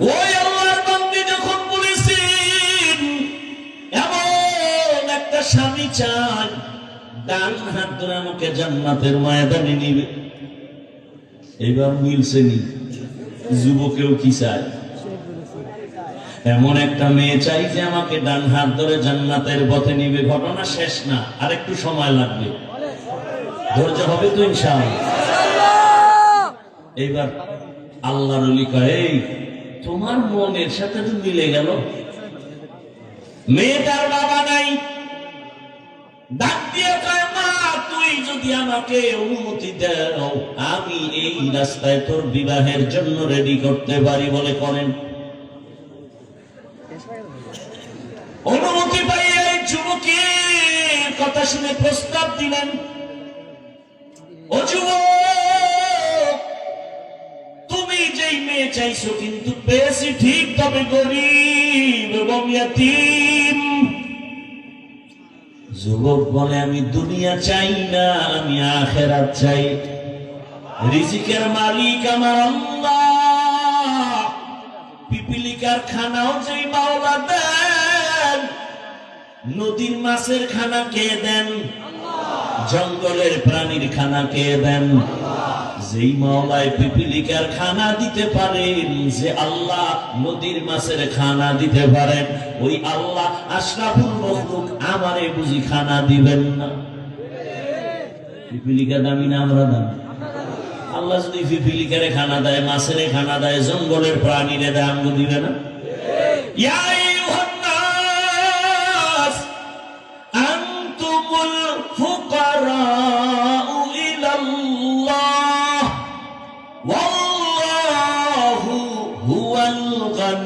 ওই আল্লাহর বান্দি যখন বলেছেন এমন একটা স্বামী চাই ডান হাত ধরে আমাকে জান্নাতের ময়দানে নিবে। এবার মিলছে নি যুবকেও কি চায়? এমন একটা মেয়ে চাই যে আমাকে ডান হাত ধরে জান্নাতের পথে নিবে। ঘটনা শেষ না আর একটু সময় লাগবে। ধৈর্য হবে তো ইনশাআল্লাহ। এইবার আল্লাহ রলি কয় "এই, তোমার মনের সাথে তো মিলে গেল। মেয়েটার বাবা নাই। ডাক দিয়ে কয়, মা, তুই যদি আমাকে অনুমতি দাও, আমি এই রাস্তায় তোর বিবাহের জন্য রেডি করতে পারি বলে করেন। অনুমতি পাইয়ে যুবকের কথা শুনে প্রস্তাব দিলেন। ও যুবক মেয়ে চাইছো কিন্তু ঠিক তবে গরিব এবং যুবক বলে, আমি দুনিয়া চাই না, আমি আখেরাত চাই। রিজিকের মালিক আমার পিপিলিকার খানাও যেই মাওলা দেন, নদীর মাছের খানা কে দেন? জঙ্গলের প্রাণীর খানা কে দেন? যেই মাওলায় পিপিলিকার খানা দিতে পারেন, যে আল্লাহ নদীর মাছের খানা দিতে পারেন, ওই আল্লাহ আশরাফুল মখলুক আমারে বুঝি খানা দিবেন না। পিপিলিকা দামি না আমরা দামি আল্লাহ যদি পিপিলিকারে খানা দেয়, মাছের খানা দেয়, জঙ্গলের প্রাণীরে দেয়, আমগো দিবে না। আনতুমুল ফুকারাউ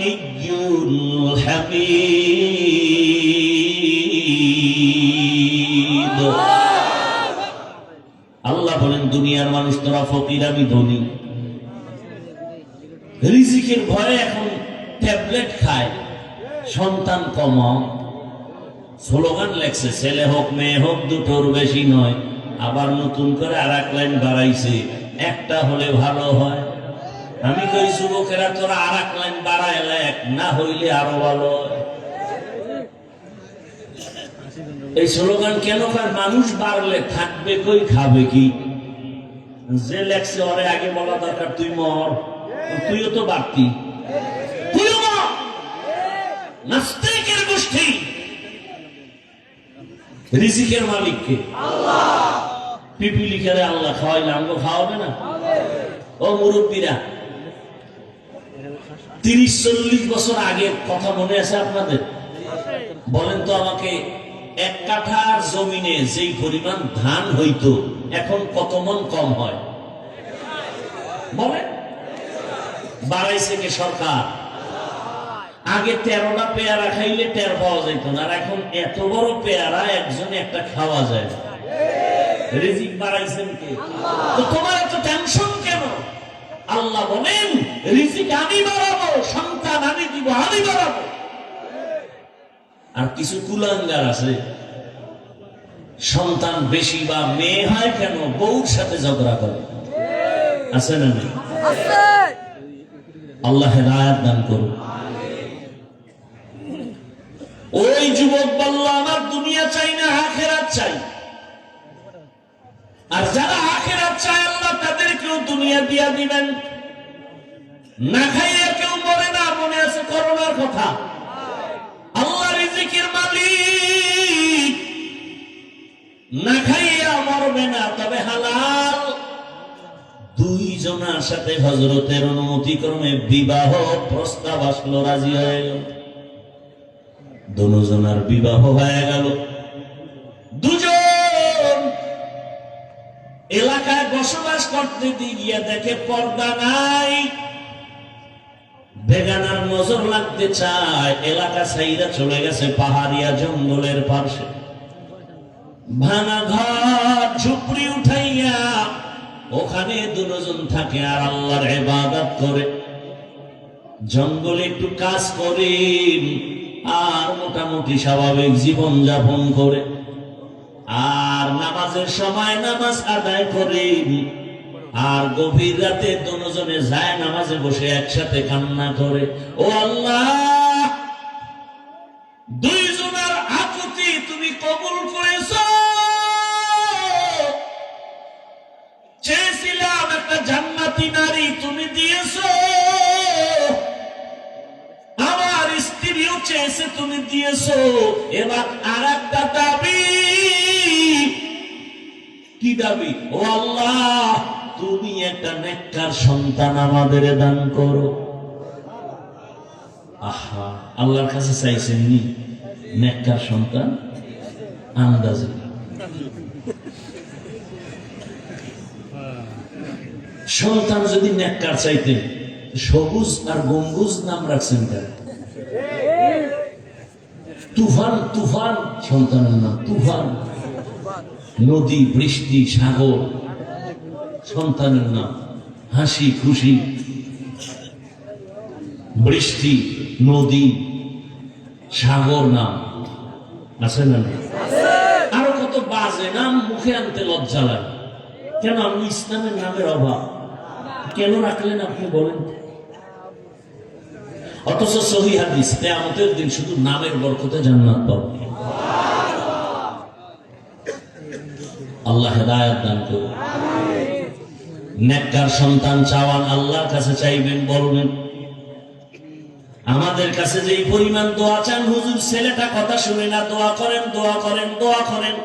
গানিয়্যুল হামিদ। আল্লাহ বলেন, দুনিয়ার মানুষ তোরা ফকির, আমি ধনী। রিজিকের ভয়ে এখন ট্যাবলেট খায়, সন্তান কমাও স্লোগান লেখছে, ছেলে হোক, মেয়ে হোক, দুটোর বেশি নয়। আবার নতুন করে আর এক লাইন বাড়াইছে, একটা হলে ভালো হয়। আমি কই যুবকেরা তোরা আর এক লাইন বাড়ায় লেখ না হইলে আরও ভালো এই স্লোগান কেন কার মানুষ বাড়লে থাকবে কই খাবে কি? যে লেখছে ওরে আগে বলা দরকার তুই মর। তুইও তো বাড়তি। তুইও মর! নাস্তিকের গোষ্ঠী। রিজিকের মালিককে। পিপিলি খেলে আল্লাহ খাওয়াইলে আমাকে খাওয়াবে না? ও মুরব্বীরা তিরিশ চল্লিশ বছর আগের কথা মনে আছে আপনাদের? বলেন তো আমাকে, এক কাঠার জমিনে যেই পরিমাণ ধান হইতো, এখন কত মন কম হয়? বলেন। বাড়াইছে কে সরকার? আগে তেরোটা পেয়ারা খাইলে টের পাওয়া যেত না, আর এখন এত বড় পেয়ারা একজনে একটা খাওয়া যায়। রিজিক বাড়াইছেন কে? তোমার এত টেনশন আল্লাহ বলেন রিজিক আমি বাড়াবো সন্তান আমি দিব আমি বাড়াবো। আর কিছু কুলাঙ্গার আছে সন্তান বেশি বা মেয়ে হয় কেন বউর সাথে ঝগড়া করে। আছে না নেই? আল্লাহ হেদায়াত দান করুন। ওই যুবক বলল আমার দুনিয়া চাই না আখেরাত চাই। আর যারা আখেরাত চায় আল্লাহ তাদেরকেও দুনিয়া দিয়া দিবেন। না খাইয়া কেউ মরে না, মনে আছে করোনার কথা। আল্লাহ রিজিকের মালিক। না খাইয়া মরবে না, তবে হালাল। দুইজনার সাথে হজরতের অনুমতি ক্রমে বিবাহ প্রস্তাব আসলো, রাজি হয়ে গেল। দুজনার বিবাহ হয়ে গেল। এলাকায় বসবাস করতে গিয়ে দেখে পর্দা নাই। বেগানার নজর লাগতে চায়, এলাকা সাইরা চলে গেছে পাহাড়িয়া জঙ্গলের পাশে। ভাঙা ঘর, ঝুপড়ি উঠাইয়া ওখানে দুজন থাকে আর আল্লাহর ইবাদত করে। জঙ্গলে একটু কাজ করেন আর মোটামুটি স্বাভাবিক জীবন যাপন করে। আর নামাজের সময় নামাজ আদায় করেন আর গভীর রাতে দুজনে যায় নামাজে বসে একসাথে কান্না করে। ও আল্লাহ, দুইজনের আকুতি তুমি কবুল করেছ? চেয়েছিলাম একটা জান্নাতি নারী তুমি দিয়েছ। আমার স্ত্রীও চেয়েছে তুমি দিয়েছ। এবার আর একটা দাবি। কি দাবি? ও আল্লাহ, তুমি একটা নেককার সন্তান আমাদের দান করো। আহা, আল্লাহর কাছে চাইছেন নি? নেককার সন্তান? আন্দাজে। সন্তান যদি নেককার চাইতে, সবুজ আর গম্বুজ নাম রাখছেন কেন? তুফান তুফান, সন্তানের নাম তুফান। নদী, বৃষ্টি, সাগর, সন্তানের নাম, হাসি, খুশি। বৃষ্টি, নদী, সাগর নাম। আছে না? আরও কত বাজে নাম মুখে আনতে লজ্জা লাগে। কেন আমি ইসলামের নামের অভাব? কেন রাখলেন আপনি বলেন? অথচ সহি হাদিস, কেয়ামতের দিন শুধু নামের বরকতে জান্নাত পাবো। আল্লাহ হেদায়াত দান করুন। নেককার সন্তান চাওয়ান আল্লাহর কাছে চাইবেন, বলবেন, আমাদের কাছে যে পরিমাণ দোয়া চান, হুজুর ছেলেটা কথা শুনে না, দোয়া করেন দোয়া করেন দোয়া করেন।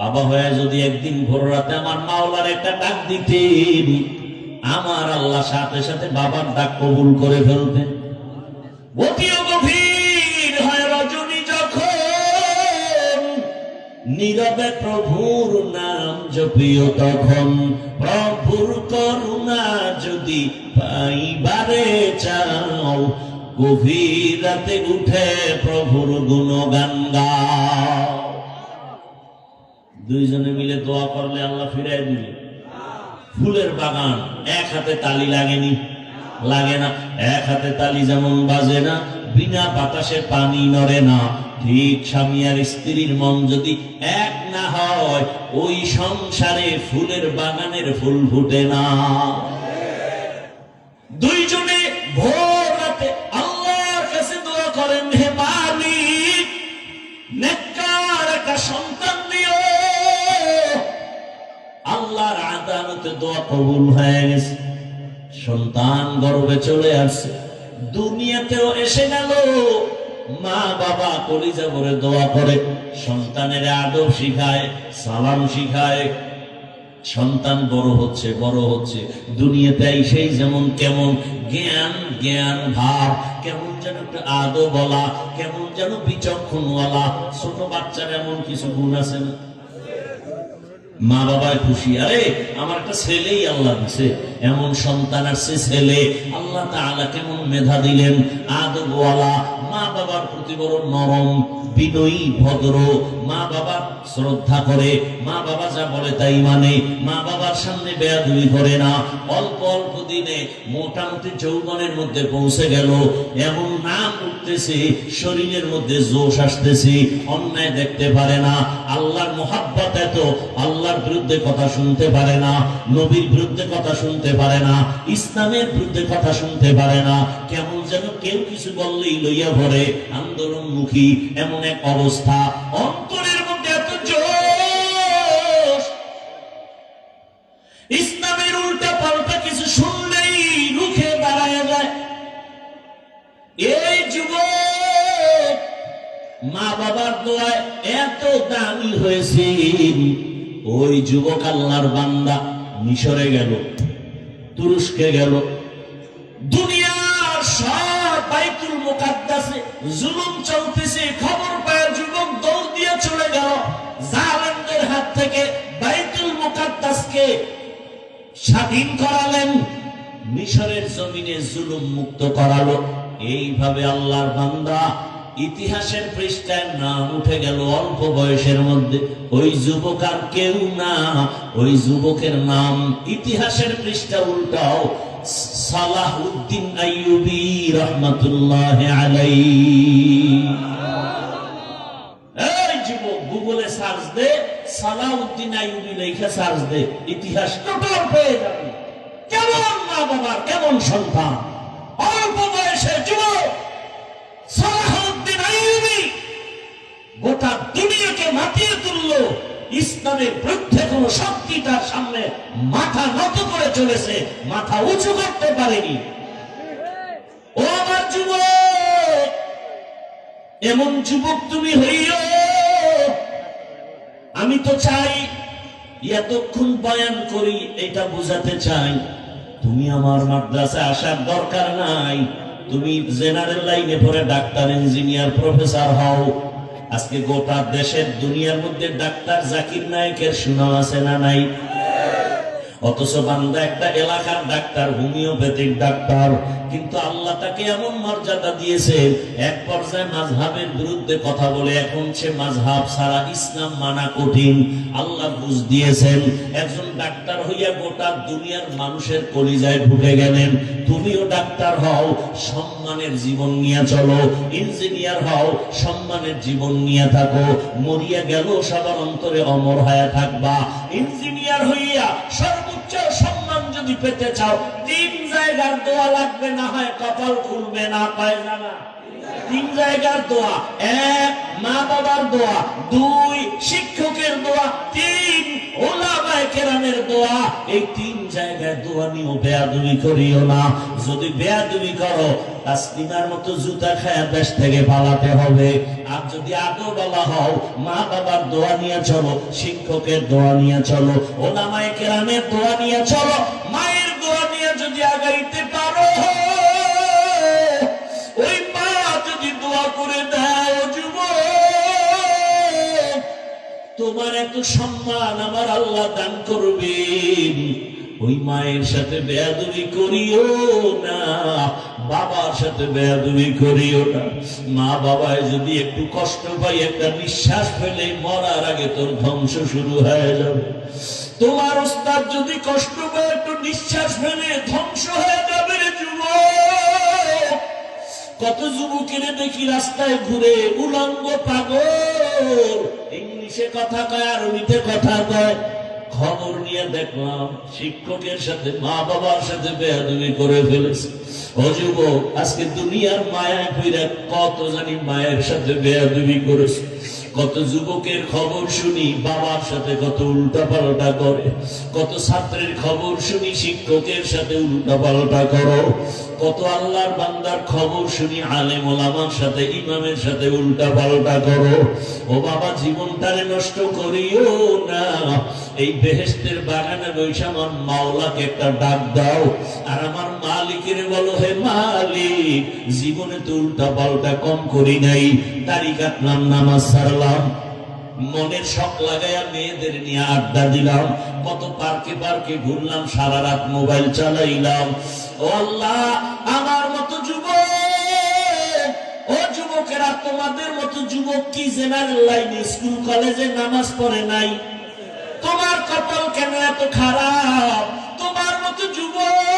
বাবা হয়ে যদি একদিন ভোর রাতে আমার মাওলার একটা ডাক দিতেন, আমার আল্লাহ সাথে সাথে বাবার ডাক কবুল করে ফেলতেন। অতিও গভীর নীরবে প্রভুর নাম জপিও তখন। প্রভুর করুণা যদি পাইবারে চাও, গভীর রাতে উঠে প্রভুর গুণগান গাও। দুইজনে মিলে দোয়া করলে আল্লাহ ফিরাই দিবে। ফুলের বাগান, এক হাতে তালি লাগেনি। লাগে না, এক হাতে তালি যেমন বাজে না বিনা বাতাসে পানি নড়ে না। ঠিক স্বামী আর স্ত্রীর মন যদি এক না হয়, ওই সংসারে ফুলের বাগানের ফুল ফুটে না। দুইজনে ভোর রাতে আল্লাহর কাছে দোয়া করেন, হে মালিক নেককার একটা সন্তান দিও আল্লাহর আদালতে দোয়া কবুল হয়ে গেছে। সন্তান গর্বে চলে আসছে। দুনিয়াতেও এসে গেল। মা বাবা কলিজা ভরে দোয়া করে, সন্তানের আদব শিখায়, সালাম শিখায়। সন্তান বড় হচ্ছে বড় হচ্ছে। দুনিয়াতে সেই যেমন কেমন জ্ঞান জ্ঞান ভাব, কেমন যেন একটা আদো বলা কেমন যেন বিচক্ষণ বলা ছোট বাচ্চার এমন কিছু গুণ আছে না? মা বাবায় খুশি। আরে, আমার একটা ছেলেই আল্লাহ দিছে। এমন সন্তান আসছে ছেলে, আল্লাহ তা তাআলা কেমন মেধা দিলেন? আদবওয়ালা মা বাবার প্রতি বড় নরম, বিনয়ী, ভদ্র। মা বাবা শ্রদ্ধা করে মা বাবা যা বলে তাই মানে। মা বাবার সামনে বেয়াদুই করে না। অল্প অল্প দিনে মোটামুটি যৌবনের মধ্যে পৌঁছে গেল। এমন নাম উঠতেছে, শরীরের মধ্যে জোশ আসতেছে, অন্যায় দেখতে পারে না। আল্লাহর মোহাব্বত এত, আল্লাহর বিরুদ্ধে কথা শুনতে পারে না। নবীর বিরুদ্ধে কথা শুনতে পারে না। ইসলামের বিরুদ্ধে কথা শুনতে পারে না। কেমন যেন কেউ কিছু বললেই লইয়া ভরে। আন্দোলনমুখী এমন এক অবস্থা। অন্তরের মধ্যে এত ইসলামের উল্টা পাল্টা কিছু শুনলেই রুখে দাঁড়ায় যায়। এই যুবক মা বাবার দোয়ায় এত দামি হয়েছে। ওই যুবক আল্লাহর বান্দা মিশরে গেল, তুরস্কে গেল বাইতুল মুকাদ্দাসে জুলুম চলতেছে, খবর পায় যুবক দিয়ে চলে গেল। হাত থেকে বাইতুল মুকাদ্দাসকে স্বাধীন করালেন। মিশরের জমিনে জুলুম মুক্ত করালো। এইভাবে আল্লাহর বান্দা ইতিহাসের পৃষ্ঠায় নাম উঠে গেল অল্প বয়সের মধ্যে। ওই যুবক আর কেউ না। ওই যুবকের নাম ইতিহাসের পৃষ্ঠা উল্টাও। সালাহ উদ্দিন আইয়ুবী রহমতুল্লাহ আলাই এই গুগলে সার্চ দে সালাউদ্দিন আইয়ুবী লেখা সার্চ দে, ইতিহাস টোটাল পেয়ে যাবে। কেমন মা বাবার, কেমন সন্তান? অল্প বয়সে যুবক সালাউদ্দিন আইয়ুবী গোটা দুনিয়াকে মাতিয়ে তুললো। ইসলামের বিরুদ্ধে কোন শক্তি তার সামনে মাথা নত করে চলেছে, মাথা উঁচু করতে পারেনি। ও আমার যুবক, এমন যুবক তুমি হইও আমি তো চাই, এতক্ষণ বয়ান করি, এটা বোঝাতে চাই। তুমি আমার মাদ্রাসে আসার দরকার নাই। তুমি জেনারেল লাইনে পড়ে ডাক্তার, ইঞ্জিনিয়ার, প্রফেসর হও। আজকে গোটা দেশের দুনিয়ার মধ্যে ডাক্তার জাকির নায়কের সুনাম আছে না নাই? অথচ বান্দা একটা এলাকার ডাক্তার, হোমিওপ্যাথিক ডাক্তার। কিন্তু আল্লাহ তাকে এমন মর্যাদা দিয়েছে, এক পর্যায়ে মাঝহাবের বিরুদ্ধে কথা বলে, এখন সে মাঝহাব সারা ইসলাম মানা কঠিন। আল্লাহ বুঝ দিয়েছেন, একজন ডাক্তার হইয়া গোটা দুনিয়ার মানুষের কলিজায় ঢুকে গেলেন। তুমিও ডাক্তার হও, সম্মানের জীবন নিয়ে চলো। ইঞ্জিনিয়ার হও, সম্মানের জীবন নিয়ে থাকো। মরিয়া গেল, সবার অন্তরে অমর হয়ে থাকবা। ইঞ্জিনিয়ার হইয়া সর্বোচ্চ সম্মান যদি পেতে চাও, তিন জায়গার দোয়া লাগবে, না হয় কপাল খুলবে, না পায় জানা তিন জায়গার দোয়া, এক মা বাবার দোয়া, দুই শিক্ষকের দোয়া, তিন কেরামের দোয়া, এই তিন জায়গায় দোয়া নিয়েও বেয়াদুমি করিও না। যদি বেয়াদুমি করো মতো জুতা খায়া দেশ থেকে পালাতে হবে। আর যদি আগেও বলা হও, মা বাবার দোয়া নিয়ে চলো, শিক্ষকের দোয়া নিয়ে চলো, ওলামায়ে কেরামের দোয়া নিয়ে চলো, মায়ের দোয়া নিয়ে যদি আগাইতে তোমার এত সম্মান আমার আল্লাহ দান করবেন। ওই মায়ের সাথে বেয়াদবি করিও না, বাবার সাথে বেয়াদবি করিও না। মা বাবায় যদি একটু কষ্ট পাই, একটা নিঃশ্বাস ফেলে মরার আগে তোর ধ্বংস শুরু হয়ে যাবে। তোমার ওস্তাদ যদি কষ্ট পায়, একটু নিঃশ্বাস ফেলে ধ্বংস হয়ে যাবে রে যুবক। কত যুবকের দেখি রাস্তায় ঘুরে উলঙ্গ পাগল। ইংলিশে কথা কয়, আরবিতে কথা কয়। খবর নিয়ে দেখলাম শিক্ষকের সাথে, মা বাবার সাথে বেয়াদবি করে ফেলেছে। ও যুবক, আজকে দুনিয়ার কত জানি মায়ের সাথে বেয়াদবি করেছে। কত যুবকের খবর শুনি, বাবার সাথে কত উল্টা পাল্টা করে। কত ছাত্রের খবর শুনি, শিক্ষকের সাথে উল্টা পাল্টা করো। কত আল্লাহর বান্দার খবর শুনি আলেম ওলামার সাথে, ইমামের সাথে উল্টা পাল্টা করো। ও বাবা, জীবনটারে নষ্ট করিও না। এই বেহেস্তের বাগানে বসে আমার মাওলাকে একটা ডাক দাও। আর আমার মালিকের বলো, হে মালিক, জীবনে তো উল্টা পাল্টা কম করি নাই। দাড়ি কাটলাম নামাজ সারলাম। মনের শখ লাগাইয়া মেয়েদের নিয়ে আড্ডা দিলাম। কত পার্কে পার্কে ঘুরলাম, সারা রাত মোবাইল চালাইলাম। আমার মতো যুবক, ও যুবকেরা, তোমাদের মতো যুবক কি জেনারেল লাইনে স্কুল, কলেজে নামাজ পড়ে নাই? তোমার কপাল কেন এত খারাপ? তোমার মতো যুবক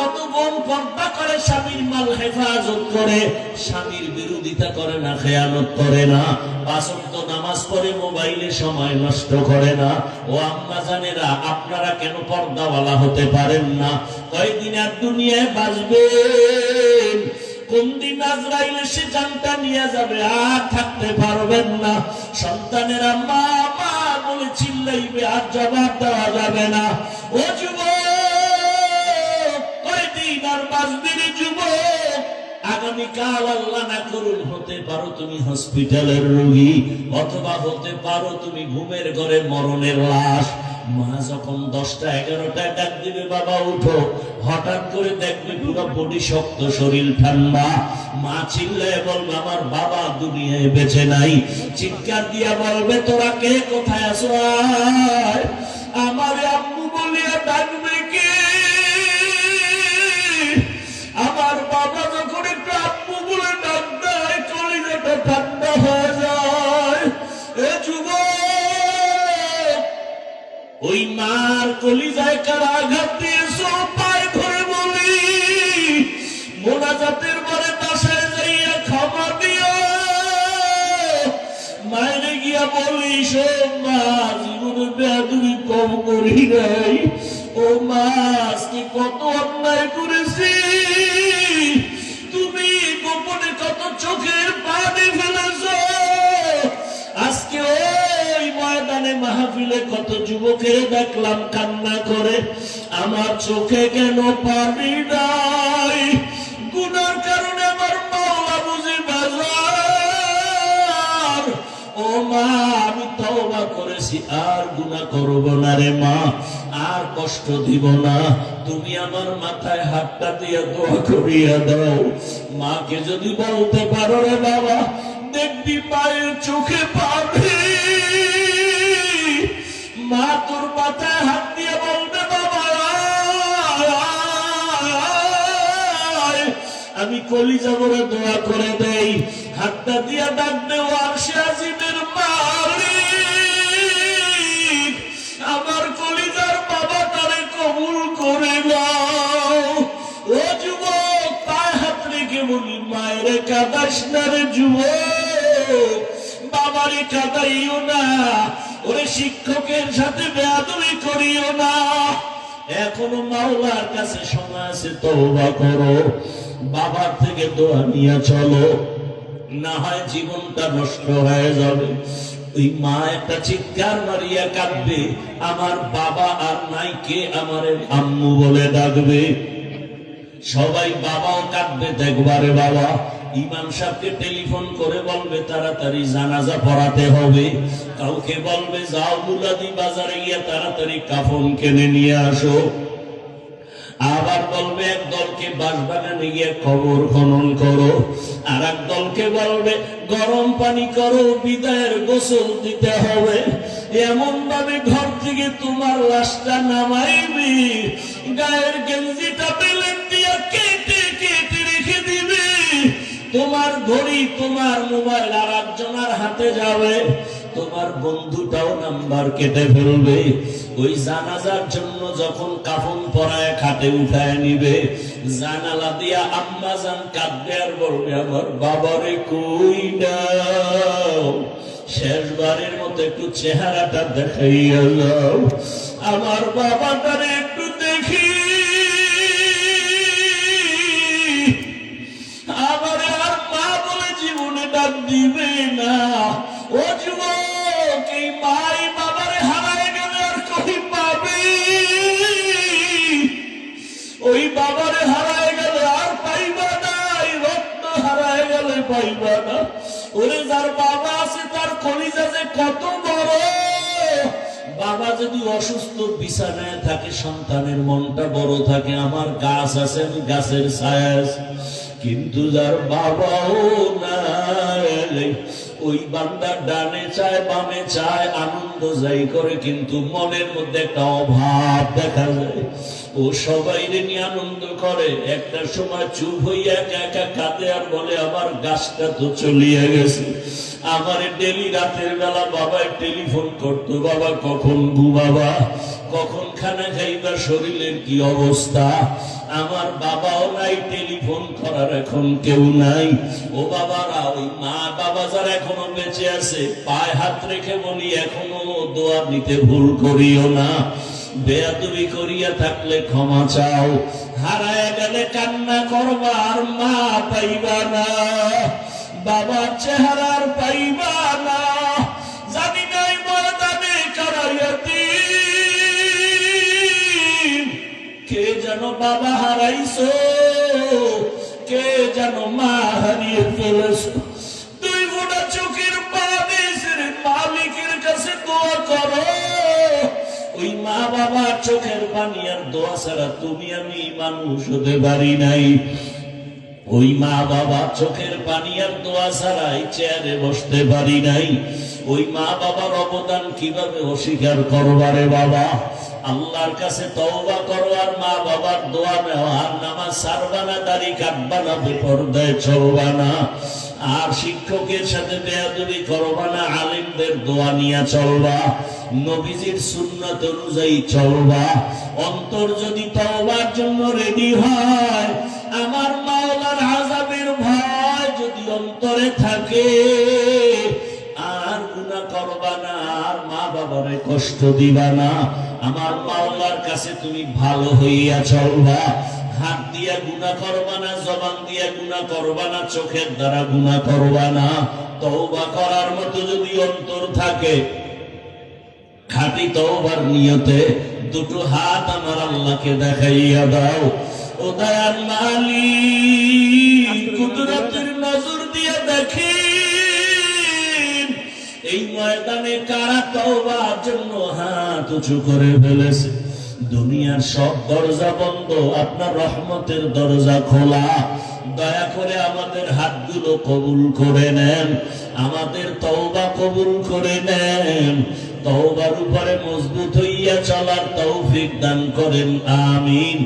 কত বোন পর্দা করে স্বামীর মাল হেফাজত করে, স্বামীর বিরোধিতা করে না খেয়ালত করে না পাঁচক্ত নামাজ পড়ে মোবাইলে সময় নষ্ট করে না। ও আম্মা জানেরা, আপনারা কেন পর্দাওয়ালা হতে পারেন না? কয়দিন আর দুনিয়ায় বাঁচবেন? কোন দিন আজরাইল এসে জানটা নিয়ে যাবে, আর থাকতে পারবেন না। সন্তানেরা মা মা বলে চিল্লাইবে, আর জবাব দেওয়া যাবে না। ও যুবক আগামীকাল আল্লাহ না করুন হতে পারো তুমি হসপিটালের রোগী, অথবা হতে পারো তুমি ঘুমের ঘরে মরণের লাশ। মা যখন দশটা এগারোটায় ডাক দিবে, বাবা উঠো। হঠাৎ করে দেখবে পুরো বডি শক্ত, শরীর ঠান্ডা। মা চিল্লায় বলবে, আমার বাবা দুনিয়ায় বেঁচে নাই। চিৎকার দিয়া বলবে, তোরা কে? কোথায় আছো? আমার বলিয়া ডাকবে মার কলি যায় কার আঘাত দিয়েছ পায়ে ধরে বলি, মোনাজাতের পরে বাসায় যাইয়া ক্ষমা দিও। মায়ের গিয়া বলি মা, জীবনে বেদুই কম করি নাই। ও মা, আজকে কত অন্যায় করেছি। মাহফিলে কত যুবকের দেখলাম কান্না করে। আমার চোখে কেন পানি নাই? গুনার কারণে আমার মাওলা বুঝি বাজার। ও মা, আমি তওবা করেছি, আর গুনাহ করব না রে মা, আর কষ্ট দিব না। তুমি আমার মাথায় হাতটা দিয়ে দোয়া করিয়া দাও। মাকে যদি বলতে পারো রে বাবা, দেখবি পায়ের চোখে পাবে মা তোর মাথায় হাত দিয়ে বলবে, বাবা, আমি কলিজা করে দোয়া করে দেই। হাতটা দিয়া ডাক দেও আর সে আজিমের মালিক, আমার কলিজার বাবা তারে কবুল করে নাও। ও যুবক, পায়ে হাত রেখে বলি, মায়ের কাদাস না রে যুবক, বাবারে কাদাইও না। শিক্ষকের সাথে বেয়াদবি করিও না। এখনও মাওলার কাছে সময় আছে, তওবা করো। বাবার থেকে দোয়া নিয়ে চলো। না হয় জীবনটা নষ্ট হয়ে যাবে। ওই মা একটা চিৎকার মারিয়া কাঁদবে, আমার বাবা আর নাই, কে আমার আম্মু বলে ডাকবে? সবাই বাবাও কাঁদবে, দেখবারে বাবা। ইমাম সাহেবকে টেলিফোন করে বলবে, তাড়াতাড়ি জানাজা পড়াতে হবে। কাউকে বলবে, যাও মুলাদি বাজারে গিয়ে তাড়াতাড়ি কাফন কিনে নিয়ে আসো। আবার বলবে, এক দলকে বাঁশবাগানে গিয়ে কবর খনন করো। আর এক দলকে বলবে, গরম পানি করো, বিদায়ের গোসল দিতে হবে। এমন ভাবে ঘর থেকে তোমার লাশটা নামাইবি। গায়ের গেঞ্জিটা বেলেন ঘড়ি তোমার মোবাইল আর একজনের হাতে যাবে, তোমার বন্ধুটাও নাম্বার কেটে ফেলবে। ওই জানাজার জন্য যখন কাফন পরায় খাটে উঠায় নিবে, জানালা দিয়া আম্মা জান কাঁদবে আর বলবে, আমার বাবারে কই শেষবারের মতো একটু চেহারাটা দেখাইয়া আমার বাবাটারে একটু দেখি ওরে বাবা আছে, তার কলিজা যে কত বড়। বাবা যদি অসুস্থ, বিছানায় থাকে, সন্তানের মনটা বড় থাকে, আমার গাছ আছে, আমি গাছের ছায়া কিন্তু যার বাবাও নাই ওই বান্দা ডানে চায়, বামে চায়, আনন্দ যাই করে, কিন্তু মনের মধ্যে একটা অভাব দেখা যায়। ও সবাই নিয়ে আনন্দ করে। একটা সময় চুপ হইয়া কাঁদে আর বলে, আমার গাছটা তো চলিয়ে গেছে। আমার ডেলি রাতের বেলা বাবা টেলিফোন করতো, বাবা, কখন ঘুমাবা? কখন খানা খাইবা? শরীরের কি অবস্থা? আমার বাবাও নাই, টেলিফোন করার এখন কেউ নাই। ও বাবারা, ওই মা বাবা যারা এখনও বেঁচে আছে, পায়ে হাত রেখে বলি, এখনও দোয়া নিতে ভুল করিও না। বেয়াদবি করিয়া থাকলে ক্ষমা চাও। হারায় গেলে কান্না করবা আর মা পাইবা না। বাবার চেহারার পাইবা না। বাবা হারাইছো। কে যেন মা হারিয়ে ফেলেছো? দুই গোটা চোখের পানি মালিকের কাছে দোয়া করো। ওই মা বাবার চোখের পানি আর দোয়া ছাড়া তুমি আমি মানুষ হতে পারি নাই। ওই মা বাবা চোখের পানি আর দোয়া ছাড়াই চেয়ারে বসতে পারি নাই। ওই মা বাবার অবদান কীভাবে অস্বীকার করবারে বাবা? আল্লাহর কাছে তওবা করো আর মা বাবার দোয়া নেওয়া আর নামাজ সারবানা দাড়ি কাটবানা বেপর্দায় চলবানা আর শিক্ষকের সাথে বেয়াদবি করবা না, আলিমদের দোয়া নিয়ে চলবা। নবীজির সুন্নাত অনুযায়ী চলবা। অন্তর যদি তওবার জন্য রেডি হয়, আমার মাওলার আযাবের ভয় যদি অন্তরে থাকে, আর গুনাহ করবা না, আর মা বাবারে কষ্ট দিবা না। আমার মাওলার কাছে তুমি ভালো হইয়া চলবা হাত দিয়া গুনাহ করবা না জবান দিয়া গুনাহ করবা না চোখের দ্বারা গুনাহ করবা না। তওবা করার মতো যদি অন্তর থাকে খাঁটি তওবার নিয়তে দুটো হাত আমার আল্লাহকে দেখাইয়া দাও। ও দয়ার মালিক কুদরতের নজর দিয়ে দেখেন এই ময়দানে কারা তওবার জন্য হাত উঁচু করে ফেলেছে? দুনিয়ার সব দরজা বন্ধ, আপনার রহমতের দরজা খোলা। দয়া করে আমাদের হাতগুলো কবুল করে নেন, আমাদের তওবা কবুল করে নেন। তওবার উপরে মজবুত হইয়া চলার তৌফিক দান করেন, আমিন।